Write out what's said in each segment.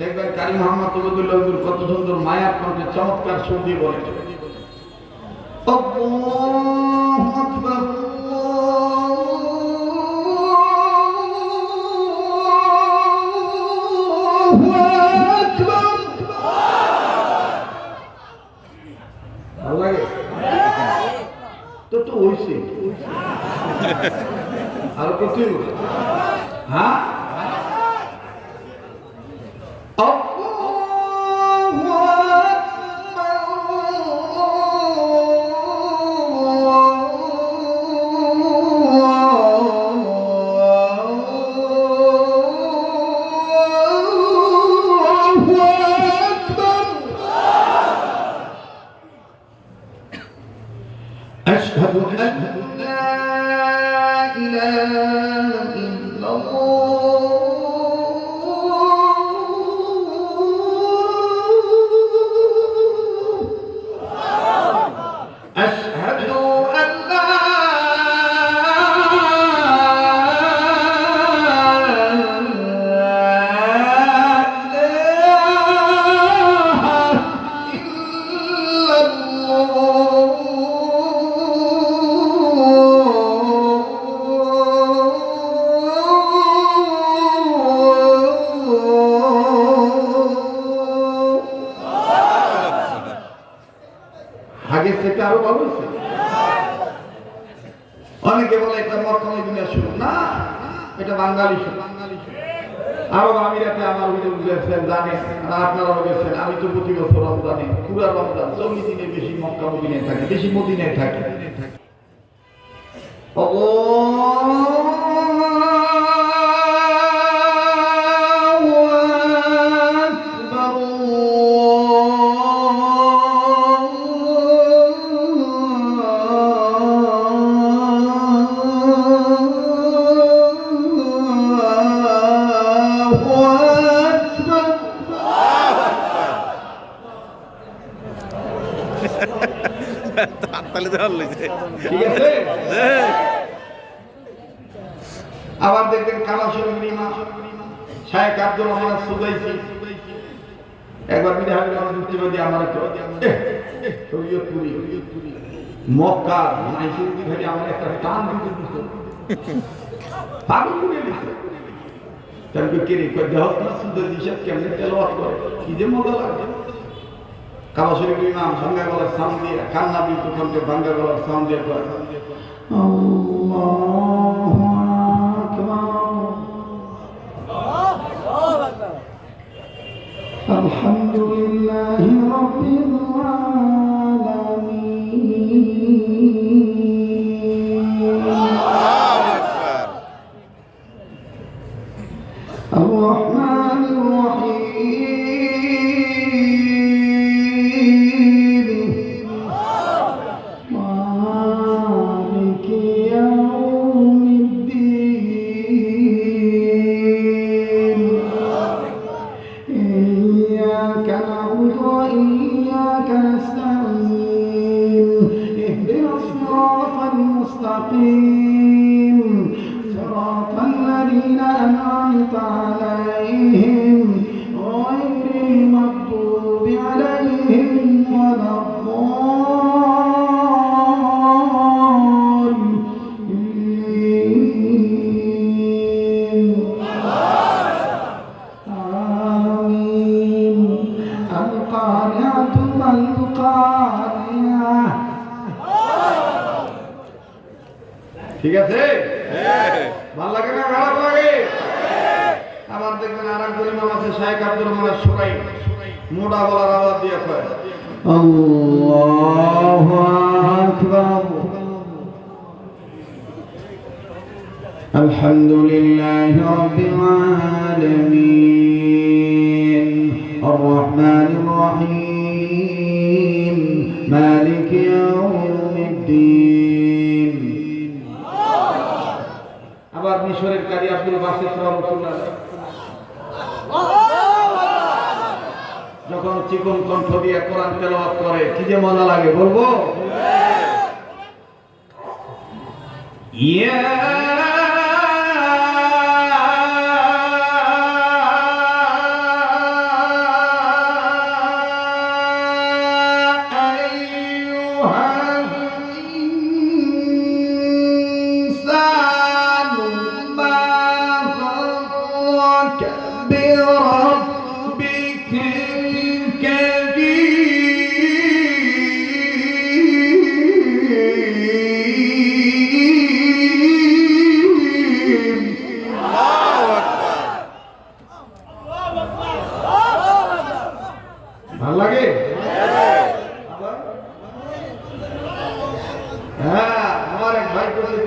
দেখবেন কারি মোহাম্মদ তবুদুল্লাহ হুজুর কত সুন্দর মায়ার কণ্ঠে চমৎকার সুর দিয়ে বলে। আল্লাহু আর কত হ্যাঁ? أشهد আরও ভালো হয়েছে। অনেকে বলে এটা শুরু না, এটা বাঙালি আরব আমিরাতে আমার অভিযোগ জানে আমি তো প্রতি বছর রমজানে, পুরা রমজান চল্লিশ দিনে বেশি মক্কা মদিনায় থাকে, বেশি মদিনায় থাকে। হাততালি দেওয়ার লইছে ঠিক আছে? আবার দেখবেন কালা ইমাম শায়েখ আব্দুর রহমান সুদাইসি একবার বিধা হাবিব আমার যুক্তিবাদী আমার শরীয়তপুরি। মক্কা নাইসির বিধানে আমার একটা টান দিতে দিত। পাগল করে দিত তারপর কে রে? দেহ না সুন্দর হিসাব কেমনে তেলাওয়াত করে? কি যে মজা লাগে। কাবা শরীফ ইমাম ভাঙ্গা গলার সাউন্ড দিয়ে কান্না বিদ্যু কণ্ঠে ভাঙ্গা গলার সাউন্ড দিয়ে করে আল্লাহু আকবার الحمد لله رب العالمين الرحمن المستقيم صراط الذين أنعمت عليهم غير المغضوب عليهم ঠিক আছে ভালো লাগে না খারাপ লাগে আবার দেখবেন আর এক গরিব আছে শাহেখ আব্দুর রহমান সুরাই মোটা গলার আওয়াজ দিয়ে কয় আল্লাহু আকবার الحمد لله رب العالمين الرحمن الرحيم مالك يوم الدين আবার মিশরের কারি আব্দুল বাসিত রহমতুল্লাহ যখন চিকন কণ্ঠ দিয়ে কোরআন তেলাওয়াত করে, কি যে মজা লাগে, বলব? ইয়া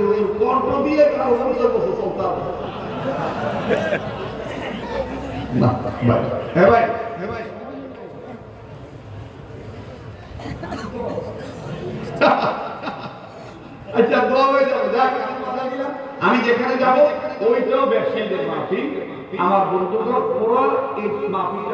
হুজুর কণ্ঠ দিয়ে কারও বছর বছর চলতে হবে। না ভাই হ্যাঁ ভাই হ্যাঁ ভাই। আচ্ছা দোয়া হয়ে যাবে। যাক আমি যেখানে যাব ওইটাও ব্যবসায়ীদের মাফি আমার বন্ধুরা পুরো এই মাফিটা